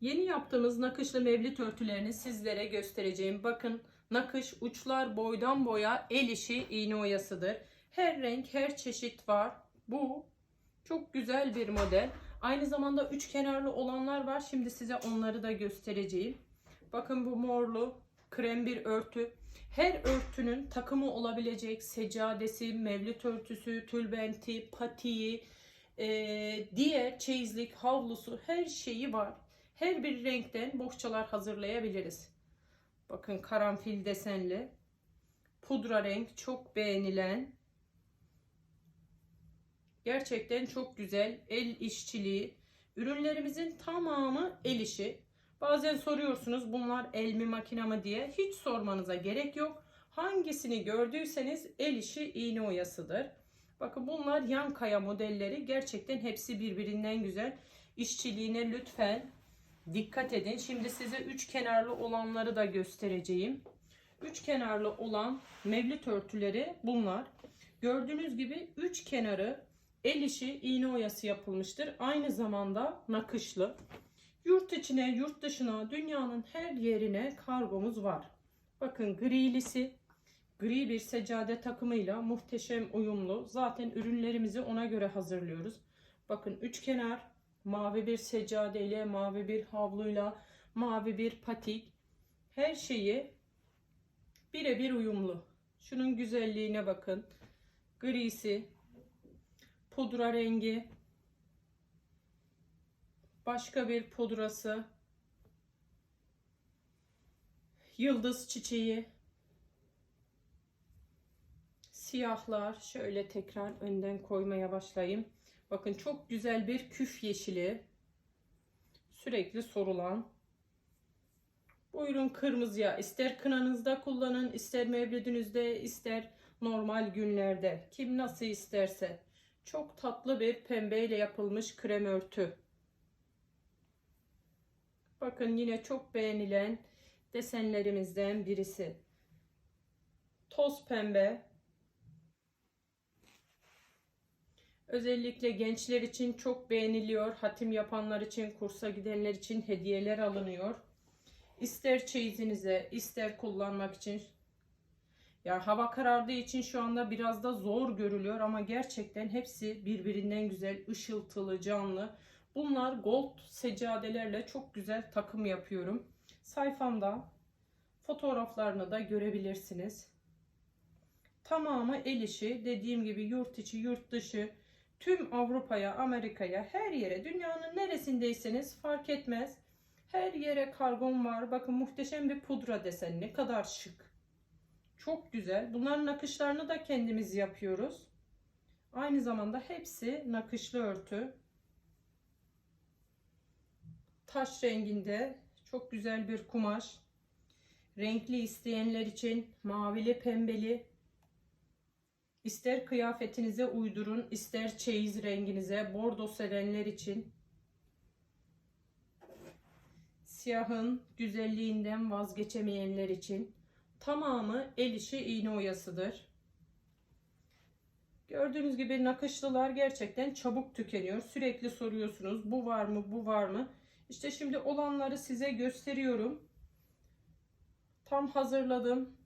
Yeni yaptığımız nakışlı mevlit örtülerini sizlere göstereceğim. Bakın nakış uçlar boydan boya el işi iğne oyasıdır. Her renk her çeşit var. Bu çok güzel bir model. Aynı zamanda üç kenarlı olanlar var. Şimdi size onları da göstereceğim. Bakın bu morlu krem bir örtü. Her örtünün takımı olabilecek seccadesi, mevlit örtüsü, tülbenti, patiği, eee, diğer çeyizlik, havlusu her şeyi var. Her bir renkten bohçalar hazırlayabiliriz. Bakın karanfil desenli. Pudra renk çok beğenilen. Gerçekten çok güzel el işçiliği. Ürünlerimizin tamamı el işi. Bazen soruyorsunuz bunlar el mi makine mi diye. Hiç sormanıza gerek yok. Hangisini gördüyseniz el işi iğne oyasıdır. Bakın bunlar yan kaya modelleri. Gerçekten hepsi birbirinden güzel. İşçiliğine lütfen dikkat edin. Şimdi size üç kenarlı olanları da göstereceğim. Üç kenarlı olan mevlit örtüleri bunlar. Gördüğünüz gibi üç kenarı el işi iğne oyası yapılmıştır. Aynı zamanda nakışlı. Yurt içine, yurt dışına, dünyanın her yerine kargomuz var. Bakın grilisi, gri bir seccade takımıyla muhteşem uyumlu. Zaten ürünlerimizi ona göre hazırlıyoruz. Bakın üç kenar, mavi bir seccade ile, mavi bir havluyla, mavi bir patik. Her şeyi birebir uyumlu. Şunun güzelliğine bakın. Grisi, pudra rengi, başka bir pudrası, yıldız çiçeği, siyahlar. Şöyle tekrar önden koymaya başlayayım. Bakın çok güzel bir küf yeşili. Sürekli sorulan. Buyurun kırmızıya. ister kınanızda kullanın, ister mevlidinizde, ister normal günlerde. Kim nasıl isterse. Çok tatlı bir pembeyle yapılmış krem örtü. Bakın yine çok beğenilen desenlerimizden birisi. Toz pembe. Özellikle gençler için çok beğeniliyor. Hatim yapanlar için, kursa gidenler için hediyeler alınıyor. İster çeyizinize, ister kullanmak için. Ya hava karardığı için şu anda biraz da zor görülüyor ama gerçekten hepsi birbirinden güzel, ışıltılı, canlı. Bunlar gold seccadelerle çok güzel takım yapıyorum. Sayfamda fotoğraflarını da görebilirsiniz. Tamamı el işi. Dediğim gibi yurt içi, yurt dışı, tüm Avrupa'ya, Amerika'ya, her yere, dünyanın neresindeyseniz fark etmez. Her yere kargom var. Bakın muhteşem bir pudra deseni. Ne kadar şık. Çok güzel. Bunların nakışlarını da kendimiz yapıyoruz. Aynı zamanda hepsi nakışlı örtü. Taş renginde çok güzel bir kumaş. Renkli isteyenler için mavili pembeli. İster kıyafetinize uydurun, ister çeyiz renginize, bordo sevenler için. Siyahın güzelliğinden vazgeçemeyenler için. Tamamı el işi iğne oyasıdır. Gördüğünüz gibi nakışlılar gerçekten çabuk tükeniyor. Sürekli soruyorsunuz bu var mı bu var mı? İşte şimdi olanları size gösteriyorum. Tam hazırladım.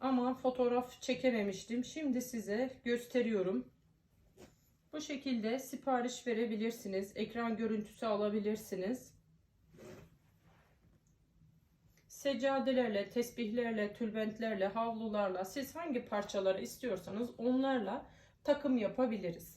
Ama fotoğraf çekememiştim. Şimdi size gösteriyorum. Bu şekilde sipariş verebilirsiniz. Ekran görüntüsü alabilirsiniz. Seccadelerle, tesbihlerle, tülbentlerle, havlularla siz hangi parçaları istiyorsanız onlarla takım yapabiliriz.